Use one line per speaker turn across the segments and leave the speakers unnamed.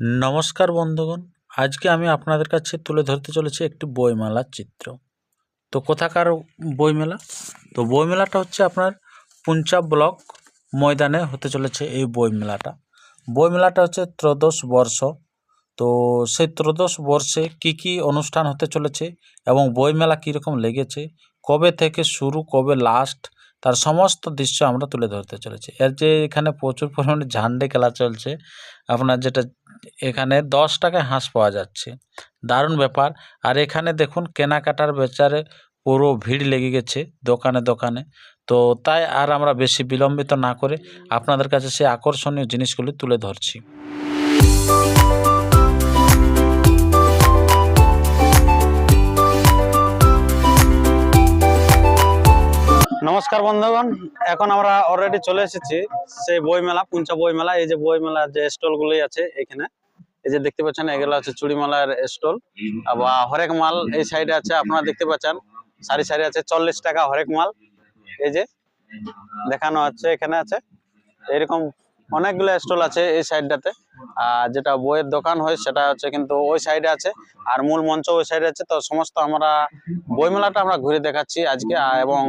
নমস্কার বন্ধুগণ, আজকে আমি আপনাদের কাছে তুলে ধরতে চলেছি একটি বইমেলার চিত্র। তো কোথাকার বইমেলা? তো বইমেলাটা হচ্ছে আপনার পুঞ্চাব ব্লক ময়দানে হতে চলেছে এই বইমেলাটা। বইমেলাটা হচ্ছে ত্রয়োদশ বর্ষ। তো সেই ত্রয়োদশ বর্ষে কি কি অনুষ্ঠান হতে চলেছে এবং বইমেলা কীরকম লেগেছে, কবে থেকে শুরু, কবে লাস্ট তার সমস্ত দৃশ্য আমরা তুলে ধরতে চলেছি। এর যে এখানে প্রচুর পরিমাণে ঝান্ডে খেলা চলছে, আপনার যেটা এখানে দশ টাকায় হাঁস পাওয়া যাচ্ছে। দারুণ ব্যাপার। আর এখানে দেখুন, কেনাকাটার বেচারে পুরো ভিড় লেগে গেছে দোকানে দোকানে। তো তাই আর আমরা বেশি বিলম্বিত না করে আপনাদের কাছে সেই আকর্ষণীয় জিনিসগুলি তুলে ধরছি।
নমস্কার বন্ধুগণ, এখন আমরা অলরেডি চলে এসেছি সেই বই মেলা পুঞ্চা বই মেলা এই যে বই মেলার যে স্টল গুলোই আছে এখানে। এই যে দেখতে পাচ্ছেন, এগুলো হচ্ছে চুড়ি মালার স্টল আবার হরেক মাল এই সাইডে আছে, আপনারা দেখতে পাচ্ছেন, সারি সারি আছে, চল্লিশ টাকা হরেক মাল। এই যে দেখানো আছে এখানে আছে। এরকম অনেকগুলো স্টল আছে এই সাইডটাতে। আর যেটা বইয়ের দোকান হয়, সেটা হচ্ছে কিন্তু ওই সাইডে আছে। আর মূল মঞ্চ ওই সাইডে আছে। তো সমস্ত আমরা বই মেলাটা আমরা ঘুরে দেখাচ্ছি আজকে। এবং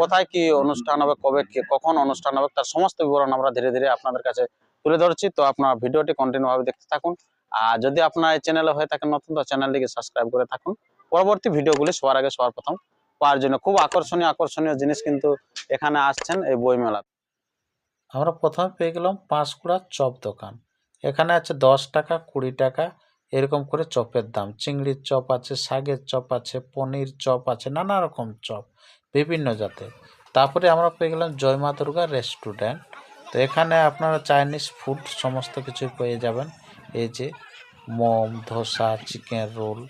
কোথায় কি অনুষ্ঠান হবে, কবে কখন অনুষ্ঠান হবে, তার সমস্ত বিবরণ আমরা ধীরে ধীরে আপনাদের কাছে তুলে ধরছি। তো আপনার ভিডিওটি কন্টিনিউ ভাবে দেখতে থাকুন। আর যদি আপনার এই চ্যানেলে হয়ে থাকেন নতুন, তো চ্যানেলটিকে সাবস্ক্রাইব করে থাকুন। পরবর্তী ভিডিওগুলি সবার আগে সবার প্রথম পাওয়ার জন্য। খুব আকর্ষণীয় আকর্ষণীয় জিনিস কিন্তু এখানে আসছেন এই বই মেলা
আমরা প্রথমে পেয়ে গেলাম পাঁশকুড়ার চপ দোকান। এখানে আছে দশ টাকা, কুড়ি টাকা, এরকম করে চপের দাম। চিংড়ির চপ আছে, শাকের চপ আছে, পনির চপ আছে, নানা রকম চপ, বিভিন্ন জাতের। তারপরে আমরা পেয়ে গেলাম জয় মা দুর্গা রেস্টুরেন্ট। তো এখানে আপনারা চাইনিজ ফুড সমস্ত কিছু পেয়ে যাবেন। এই যে মোম, ধোসা, চিকেন রোল,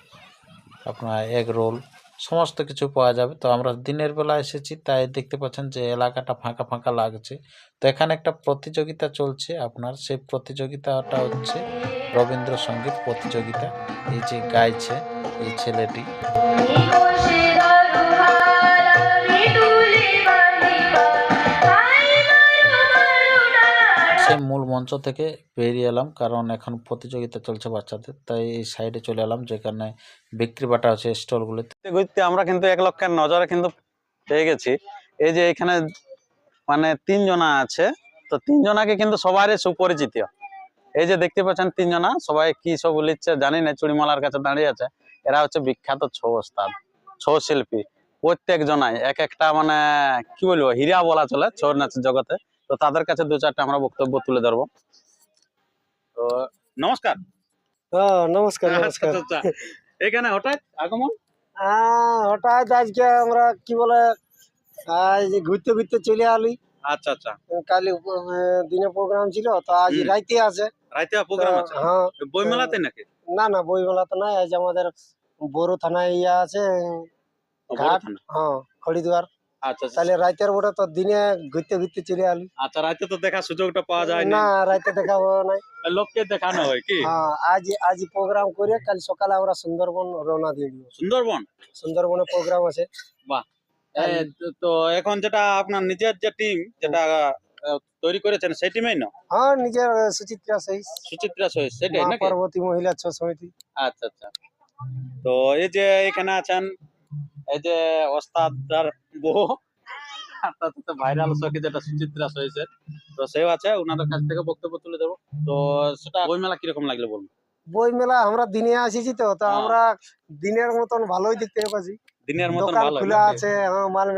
আপনার এগ রোল সমস্ত কিছু পাওয়া যাবে। তো আমরা দিনের বেলা এসেছি, তাই দেখতে পাচ্ছেন যে এলাকাটা ফাঁকা ফাঁকা লাগছে। তো এখানে একটা প্রতিযোগিতা চলছে আপনার। সেই প্রতিযোগিতাটা হচ্ছে রবীন্দ্রসঙ্গীত প্রতিযোগিতা। এই যে গাইছে এই ছেলেটি। মঞ্চ থেকে বেরিয়ে এলাম, কারণ এখন প্রতিযোগিতা চলছে বাচ্চাদের। তাই এই সাইডে চলে এলাম, যেখানে বিক্রি বাটা আছে স্টলগুলোতে।
ঘুরতে আমরা কিন্তু এক লক্ষের নজরে কিন্তু পেয়ে গেছি। এই যে এখানে মানে তিনজনা আছে, তো তিনজনাকে কিন্তু সবারই সুপরিচিত। এই যে দেখতে পাচ্ছেন তিনজনা, সবাই কি সব লিখছে জানি না, চুড়িমালার কাছে দাঁড়িয়ে আছে। এরা হচ্ছে বিখ্যাত ছৌ ওস্তাদ, ছৌ শিল্পী। প্রত্যেক জনাই এক একটা মানে কি বলব, হীরা বলা চলে ছৌ নাচের জগতে। তো তাদের কাছে দু চারটা আমরা বক্তব্য তুলে ধরবো। তো নমস্কার।
হ্যাঁ নমস্কার।
আচ্ছা
নমস্কার
আচ্ছা। এখানে হঠাৎ আগমন?
হঠাৎ আজকে আমরা কি বলে ঘুরতে ঘুরতে চলে আলি
আচ্ছা আচ্ছা।
কালি দিনে প্রোগ্রাম ছিল তো আজ রাইতে আছে।
রাইতে প্রোগ্রাম আছে?
হ্যাঁ
বইমেলাতে নাকি?
না নাই আজ আমাদের বড় থানায় ইয়া আছে ঘাট। হ্যাঁ খড়িদুয়ার
আচ্ছা আচ্ছা।
তাহলে বড় তো দিনে ঘুরতে ঘুরতে চলে আলি।
আচ্ছা রাতে তো দেখার সুযোগটা পাওয়া যায়
না। দেখাবো নাই।
লোককে দেখানো হয় কি?
হ্যাঁ আজ আজ প্রোগ্রাম করে কাল সকালে আমরা সুন্দরবন রওনা দিয়ে দিব।
সুন্দরবন?
সুন্দরবনে প্রোগ্রাম আছে।
এ, তো- এখন যেটা আপনার নিজের যে টিম যেটা তৈরি করেছেন সেই টিমেই না?
হ্যাঁ নিজের সুচিত্রা সেই
সুচিত্রা সহিত সেটাই
পার্বতী মহিলা ছ সমিতি।
আচ্ছা আচ্ছা। তো এই যে এখানে আছেন এই যে ওস্তাদার বউ ভাইরাল সখী যেটা সুচিত্রা সহিত তো সেও আছে ওনাদের কাছ থেকে বক্তব্য তুলে দেবো তো সেটা বই মেলা কীরকম লাগল বলুন?
বই মেলা আমরা দিনে আসিছি তো তো
হ্যাঁ।
আমরা দিনের মতন ভালোই দেখতে পাচ্ছি।
দিনের মতন ভালো
খোলা আছে মাল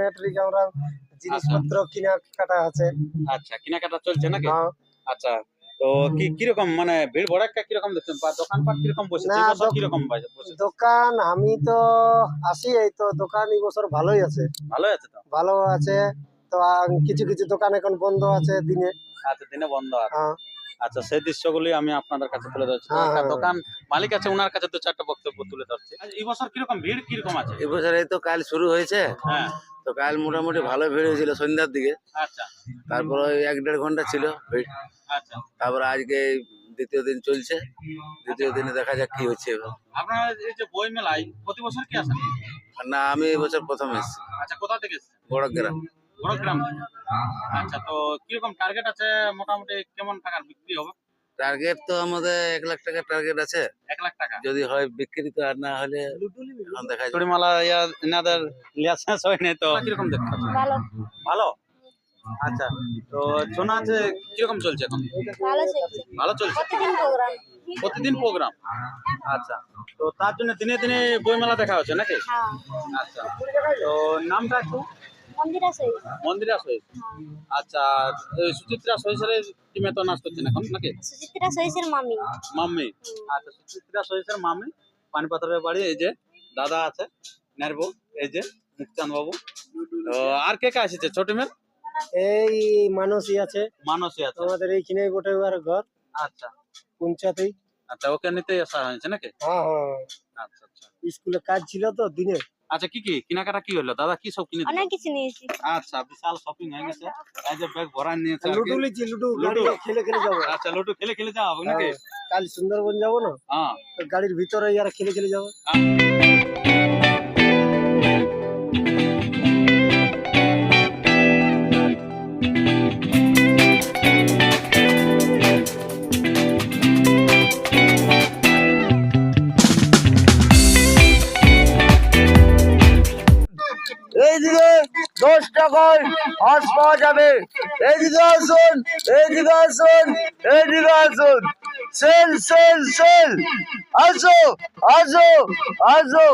আমরা জিনিসপত্র কিনা কাটা আছে।
আচ্ছা কেনাকাটা চলছে নাকি?
হ্যাঁ,
আচ্ছা তো কি কীরকম মানে ভিড় ভড়াক্কা কীরকম দেখছেন? বা দোকানপাট কীরকম বসেছে?
না,
এই বছর কীরকম বসেছে?
দোকান আমি তো আসি এই তো দোকান এই বছর ভালোই আছে।
ভালো আছে তো?
ভালো আছে। তো কিছু কিছু দোকান এখন বন্ধ আছে দিনে।
আচ্ছা দিনে বন্ধ আছে।
হ্যাঁ।
আচ্ছা সেই দৃশ্যগুলি আমি আপনাদের কাছে তুলে ধরছি। তো
হ্যাঁ, হ্যাঁ।
দোকান মালিক আছে ওনার কাছে দু চারটা বক্তব্য তুলে ধরছি। আচ্ছা, এই বছর কীরকম ভিড় কীরকম আছে?
এবছর এই তো কাল শুরু হয়েছে।
হ্যাঁ।
তো কাল মোটামুটি ভালো ভিড় হয়েছিল সন্ধ্যার দিকে।
আচ্ছা।
তারপর ওই এক দেড় ঘণ্টা ছিল ভিড়।
আচ্ছা।
তারপর আজকে এই দ্বিতীয় দিন চলছে। দ্বিতীয় দিনে দেখা যাক কি হচ্ছে এবার।
আপনারা এই যে বই মেলায় প্রতি বছর কি আসেন?
আর না আমি এবছর প্রথম এসেছি।
আচ্ছা কোথা থেকে এসেছেন?
বড় গ্রাম।
আচ্ছা তো কীরকম টার্গেট আছে? মোটামুটি কেমন টাকার বিক্রি হবে?
টার্গেট তো আমাদের এক লাখ টাকা টার্গেট আছে।
এক লাখ টাকা?
যদি হয় বিক্রি তো আর না হলে দেখা
চুড়িমালা ইয়া এনাদের হয় নাই তো। কীরকম দেখতে
ভালো।
ভালো? আচ্ছা তো শোনা আছে কীরকম চলছে এখন?
ভালো চলছে।
ভালো চলছে?
প্রতিদিন প্রোগ্রাম
প্রতিদিন প্রোগ্রাম আচ্ছা তো তার জন্য দিনে দিনে বইমেলা দেখা হচ্ছে নাকি?
হ্যাঁ।
আচ্ছা তো নামটা একটু?
মন্দির আছে
মন্দিরা সহিত আচ্ছা সুচিত্রা সহিসের টিমে তো নাচ করছেন এখন নাকি?
সুচিত্রা সহিসের মামি।
মাম্মি আচ্ছা সুচিত্রা সহিসের মাম্মি পানিপাথরের বাড়ি এই যে দাদা আছে নেরবো এই যে মুক্তান বাবু। আর কে কে এসেছে ছোট মেয়ে?
এই মানসী আছে।
মানসী আছে।
আমাদের এইখানে আর ঘর।
আচ্ছা।
পঞ্চায়েতেই।
আচ্ছা ওকে নিতেই আসা হয়েছে নাকি?
হ্যাঁ হ্যাঁ।
আচ্ছা আচ্ছা।
স্কুলে কাজ ছিল তো দিনে।
আচ্ছা কি কি? কেনাকাটা কি হলো? দাদা কি সব কিনে
অনেক কিছু নিয়েছি।
আচ্ছা বিশাল শপিং হয়ে গেছে। এই যে ব্যাগ ভরা নিয়েছে
লুডু লিচি লুডু? গাড়ি খেলে খেলে যাব।
আচ্ছা লুডু খেলে খেলে যাব নাকি?
হ্যাঁ, কাল সুন্দরবন যাব না?
হ্যাঁ।
তো গাড়ির ভিতরে আর খেলে খেলে যাব।
হাঁস পাওয়া যাবে এইদিকে আসুন এইদিকে আসুন এইদিকে আসুন সেল সেল সেল আসো আসো আসো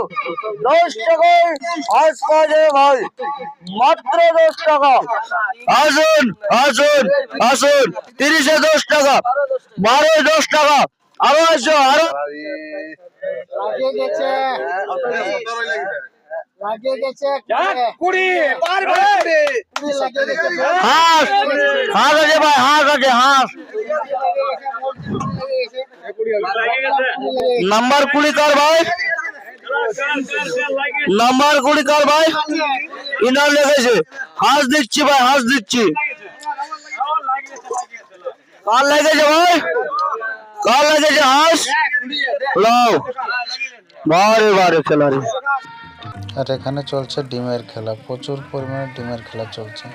দশ টাকায় হাঁস পাওয়া যাবে ভাই মাত্র দশ টাকা আসুন আসুন আসুন তিরিশে দশ টাকা বারো দশ টাকা আরও আসো আরও
লাগিয়ে গেছে লাগিয়ে গেছে
কুড়ি
কুড়ি গেছে।
হাঁস হাঁস আছে ভাই হাঁস আছে হাঁস। নাম্বার কুড়ি কার ভাই। নাম্বার কুড়ি কার ভাই। ইনার লেগেছে। হাঁস দিচ্ছি ভাই হাঁস দিচ্ছি। কার লেগেছে ভাই? কার লেগেছে হাঁস? লাও। বারে বারে খেলারে
আর এখানে চলছে ডিমের খেলা। প্রচুর পরিমাণে ডিমের খেলা চলছে।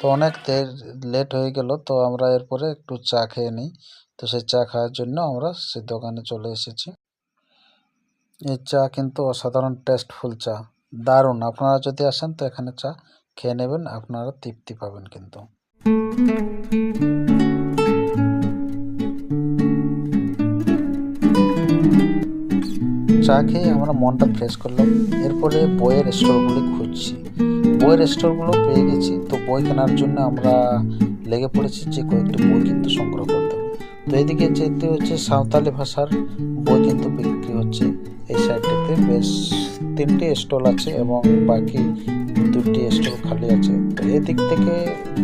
তো অনেক দের, লেট হয়ে গেল, তো আমরা এরপরে একটু চা খেয়ে নিই। তো সেই চা খাওয়ার জন্য আমরা সেই দোকানে চলে এসেছি। এই চা কিন্তু অসাধারণ টেস্টফুল চা। দারুণ। আপনারা যদি আসেন তো এখানে চা খেয়ে নেবেন, আপনারা তৃপ্তি পাবেন কিন্তু। চা খেয়ে আমরা মনটা ফ্রেশ করলাম। এরপরে বইয়ের স্টোরগুলি খুঁজছি। বইয়ের স্টোরগুলো পেয়ে গেছি। তো বই কেনার জন্য আমরা লেগে পড়েছি যে কয়েকটি বই কিন্তু সংগ্রহ করতে তো এদিকে যেতে হচ্ছে সাঁওতালি ভাষার বই কিন্তু বিক্রি হচ্ছে। এই সাইডটিতে বেশ তিনটি স্টল আছে এবং বাকি দুটি স্টল খালি আছে। এদিক থেকে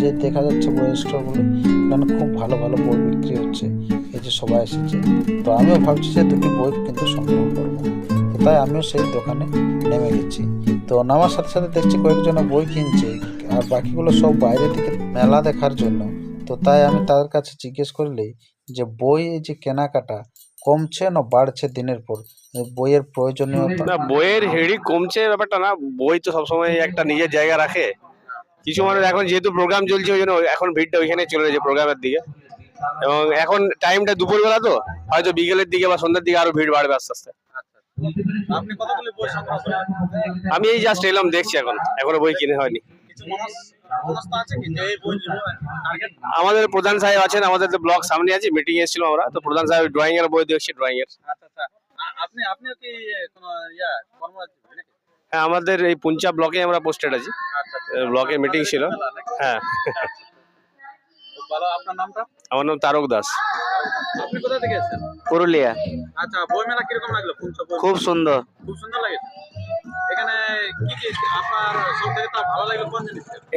যে দেখা যাচ্ছে বইয়ের স্টোরগুলো এখানে খুব ভালো ভালো বই বিক্রি হচ্ছে। এই যে সবাই এসেছে। তো আমিও ভাবছি যে দুটি বই কিন্তু সংগ্রহ করব। তাই আমিও সেই দোকানে নেমে গেছি। তো নামার সাথে সাথে দেখছি কয়েকজন বই কিনছে, আর বাকিগুলো সব বাইরে থেকে মেলা দেখার জন্য। তো তাই আমি তাদের কাছে জিজ্ঞেস করলেই যে বই এই যে কেনাকাটা কমছে না বাড়ছে দিনের পর? বইয়ের প্রয়োজনীয়তা?
না বইয়ের হেড়ি কমছে ব্যাপারটা না বই তো সবসময় একটা নিজের জায়গা রাখে। কিছু মানুষ এখন যেহেতু প্রোগ্রাম চলছে ওই জন্য এখন ভিড়টা ওইখানে চলে যাচ্ছে প্রোগ্রামের দিকে। এবং এখন টাইমটা দুপুরবেলা তো হয়তো বিকেলের দিকে বা সন্ধ্যার দিকে আরও ভিড় বাড়বে আস্তে আস্তে। আমি এই জাস্ট এলাম দেখছি এখন। এখনও বই কিনে হয়নি। আমাদের প্রধান সাহেব আছেন আমাদের তো ব্লক সামনে আছে মিটিং এসেছিলাম আমরা তো প্রধান সাহেব ড্রয়িং এর বই দেখছি ড্রয়িং এর।
আচ্ছা আচ্ছা। আপনি কি কোনো ইয়া কর্মচারী
হ্যাঁ আমাদের এই পুঞ্চা ব্লকে আমরা পোস্টেড আছি।
আচ্ছা
ব্লকে মিটিং ছিল। হ্যাঁ।
আপনার নামটা?
আমার নাম তারক দাস।
আপনি কোথা থেকে এসেছেন?
পুরুলিয়া।
আচ্ছা বই মেলা কীরকম লাগল
খুব সুন্দর।
খুব সুন্দর লাগে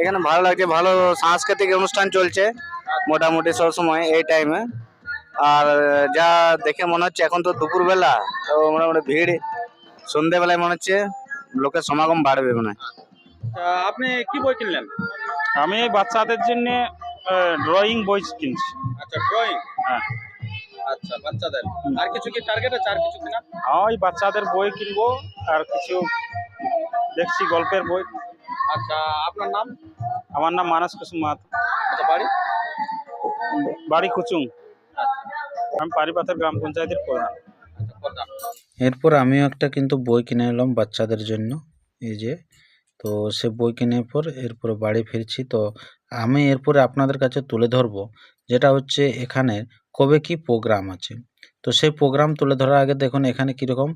এখানে ভালো লাগছে ভালো সাংস্কৃতিক অনুষ্ঠান চলছে মোটামুটি সব সময় এই টাইমে আর যা দেখে মনে হচ্ছে এখন তো দুপুরবেলা তো মোটামুটি ভিড় সন্ধেবেলায় মনে হচ্ছে লোকের সমাগম বাড়বে মনে
আপনি কি বই কিনলেন?
আমি বাচ্চাদের জন্য ড্রয়িং বই কিনছি।
আচ্ছা ড্রয়িং
হ্যাঁ।
আচ্ছা বাচ্চাদের। আর কিছু কি টার্গেট আছে আর কিছু কিনা?
ওই বাচ্চাদের বই কিনবো আর কিছু দেখছি গল্পের বই।
আচ্ছা আপনার নাম?
আমার নাম মানস কুসুম মাহাতো।
আচ্ছা বাড়ি?
বাড়ি কুচুং। আমি পারিপাথের গ্রাম পঞ্চায়েতের প্রধান।
এরপর আমিও একটা কিন্তু বই কিনে এলাম বাচ্চাদের জন্য এই যে। তো সে বই কেনার পর এরপরে বাড়ি ফিরছি। তো আমি এরপরে আপনাদের কাছে তুলে ধরবো যেটা হচ্ছে এখানে কবে কি প্রোগ্রাম আছে। তো সেই প্রোগ্রাম তুলে ধরার আগে দেখুন এখানে কীরকম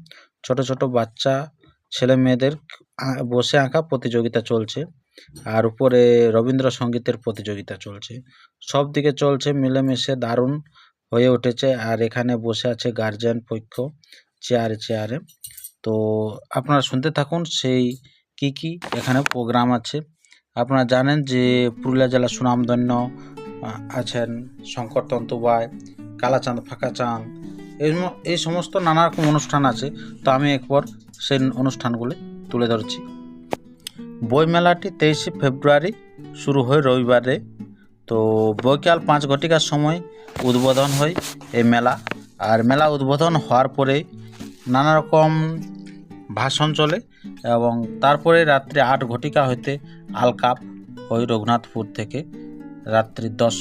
ছোট ছোট বাচ্চা ছেলে মেয়েদের বসে আঁকা প্রতিযোগিতা চলছে। আর উপরে রবীন্দ্রসঙ্গীতের প্রতিযোগিতা চলছে। সব দিকে চলছে মিলেমিশে দারুণ হয়ে উঠেছে। আর এখানে বসে আছে গার্জিয়ান পক্ষ চেয়ারে চেয়ারে। তো আপনারা শুনতে থাকুন সেই কি কি এখানে প্রোগ্রাম আছে। আপনারা জানেন যে পুরুলিয়া জেলা সুনামধন্য আছেন শঙ্কর তন্তুবাই কালাচাঁদ ফাঁকাচাঁদ এই সমস্ত নানা রকম অনুষ্ঠান আছে, তো আমি একবার সেই অনুষ্ঠানগুলি তুলে ধরছি। বইমেলাটি তেইশে ফেব্রুয়ারি শুরু হয় রবিবারে। তো বৈকাল পাঁচ ঘটিকার সময় উদ্বোধন হয় এই মেলা। আর মেলা উদ্বোধন হওয়ার পরে নানা রকম ভাষণ চলে এবং তারপরে রাত্রি আট ঘটিকা হইতে আলকাপ হয় রঘুনাথপুর থেকে রাত্রি দশ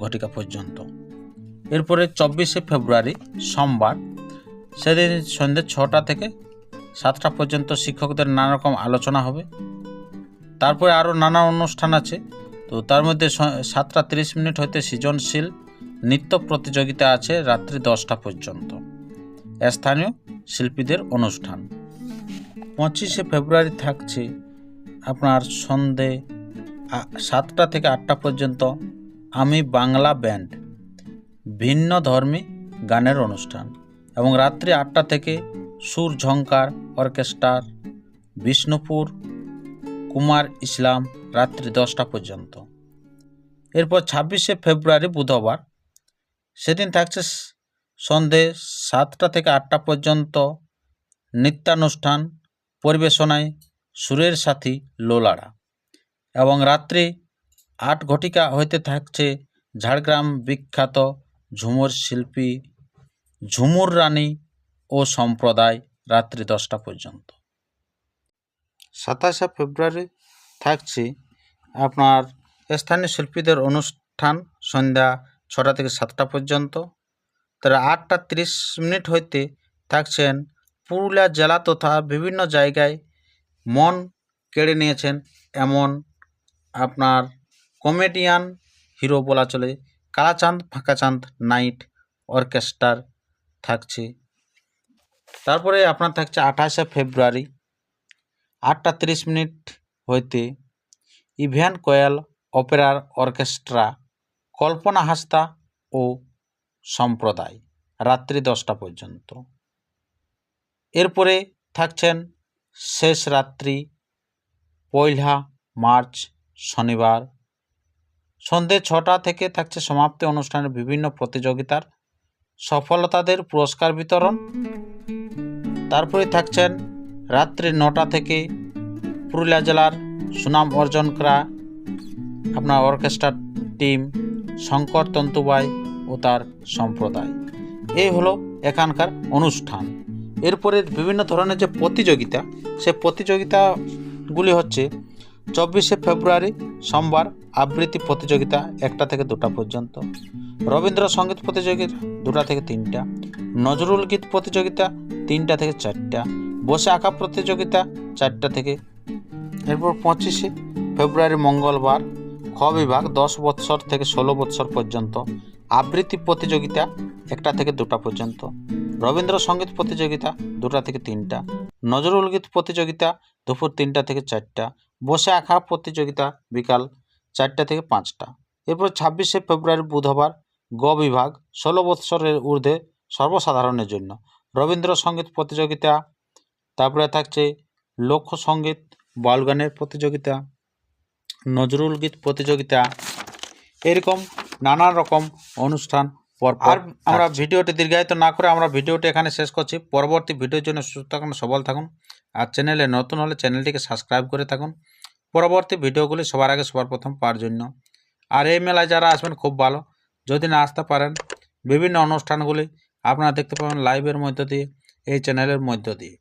ঘটিকা পর্যন্ত। এরপরে চব্বিশে ফেব্রুয়ারি সোমবার, সেদিন সন্ধ্যে ছটা থেকে সাতটা পর্যন্ত শিক্ষকদের নানা রকম আলোচনা হবে। তারপরে আরও নানা অনুষ্ঠান আছে। তো তার মধ্যে সাতটা তিরিশ মিনিট হইতে সৃজনশীল নৃত্য প্রতিযোগিতা আছে রাত্রি দশটা পর্যন্ত। স্থানীয় শিল্পীদের অনুষ্ঠান। পঁচিশে ফেব্রুয়ারি থাকছে আপনার সন্ধে সাতটা থেকে আটটা পর্যন্ত আমি বাংলা ব্যান্ড। ভিন্ন ধর্মী গানের অনুষ্ঠান এবং রাত্রি আটটা থেকে সুর ঝঙ্কার অর্কেস্ট্রার বিষ্ণুপুর কুমার ইসলাম রাত্রি দশটা পর্যন্ত। এরপর ছাব্বিশে ফেব্রুয়ারি বুধবার, সেদিন থাকছে সন্ধে সাতটা থেকে আটটা পর্যন্ত নৃত্যানুষ্ঠান পরিবেশনায় সুরের সাথী লোলাড়া এবং রাত্রি আট ঘটিকা হইতে থাকছে ঝাড়গ্রাম বিখ্যাত ঝুমুর শিল্পী, ঝুমুর রানী ও সম্প্রদায় রাত্রি দশটা পর্যন্ত। সাতাশে ফেব্রুয়ারি থাকছে আপনার স্থানীয় শিল্পীদের অনুষ্ঠান সন্ধ্যা ছটা থেকে সাতটা পর্যন্ত। তারা আটটা তিরিশ মিনিট হইতে থাকছেন পুরুলিয়া জেলা তথা বিভিন্ন জায়গায়। মন কেড়ে নিয়েছেন এমন আপনার কমেডিয়ান হিরো বলা চলে কালাচাঁদ, ফাঁকাচাঁদ, নাইট অর্কেস্ট্রার থাকছে। তারপরে আপনার থাকছে আঠাশে ফেব্রুয়ারি, আটটা তিরিশ মিনিট হইতে ইভেন কোয়েল, অপেরার অর্কেস্ট্রা, কল্পনা হাসতা ও সম্প্রদায়, রাত্রি দশটা পর্যন্ত। এরপরে থাকছেন শেষ রাত্রি, পয়লা মার্চ, শনিবার সন্ধে ছটা থেকে থাকছে সমাপ্তি অনুষ্ঠানের বিভিন্ন প্রতিযোগিতার সফলতাদের পুরস্কার বিতরণ। তারপরে থাকছেন রাত্রি নটা থেকে পুরুলিয়া জেলার সুনাম অর্জন করা, আপনার অর্কেস্ট্রার টিম শঙ্কর তন্তুবাই ও তার সম্প্রদায়। এই হলো এখানকার অনুষ্ঠান। এরপরে বিভিন্ন ধরনের যে প্রতিযোগিতা, সে প্রতিযোগিতাগুলি হচ্ছে চব্বিশে ফেব্রুয়ারি সোমবার আবৃত্তি প্রতিযোগিতা একটা থেকে দুটা পর্যন্ত। রবীন্দ্রসঙ্গীত প্রতিযোগিতা দুটা থেকে তিনটা। নজরুল গীত প্রতিযোগিতা তিনটা থেকে চারটা। বসে আঁকা প্রতিযোগিতা চারটা থেকে। এরপর পঁচিশে ফেব্রুয়ারি মঙ্গলবার খ বিভাগ দশ বৎসর থেকে ষোলো বৎসর পর্যন্ত আবৃত্তি প্রতিযোগিতা একটা থেকে দুটা পর্যন্ত। রবীন্দ্রসঙ্গীত প্রতিযোগিতা দুটা থেকে তিনটা। নজরুল গীত প্রতিযোগিতা দুপুর তিনটা থেকে চারটা। বসে আঁকা প্রতিযোগিতা বিকাল চারটা থেকে পাঁচটা। এরপর ছাব্বিশে ফেব্রুয়ারি বুধবার গ বিভাগ ষোলো বৎসরের ঊর্ধ্বে সর্বসাধারণের জন্য। রবীন্দ্রসঙ্গীত প্রতিযোগিতা তারপরে থাকছে লোকসঙ্গীত বাউলগানের প্রতিযোগিতা নজরুল গীত প্রতিযোগিতা এরকম নানা রকম অনুষ্ঠান পর আর আমরা ভিডিওটি দীর্ঘায়িত না করে আমরা ভিডিওটি এখানে শেষ করছি। পরবর্তী ভিডিওর জন্য সুস্থ থাকুন সবল থাকুন। আর চ্যানেলে নতুন হলে চ্যানেলটিকে সাবস্ক্রাইব করে থাকুন। পরবর্তী ভিডিওগুলি সবার আগে সবার প্রথম পাওয়ার জন্য। আর এই মেলায় যারা আসবেন, খুব ভালো। যদি না আসতে পারেন, বিভিন্ন অনুষ্ঠানগুলি আপনারা দেখতে পাবেন লাইভের মধ্য দিয়ে, এই চ্যানেলের মধ্য দিয়ে।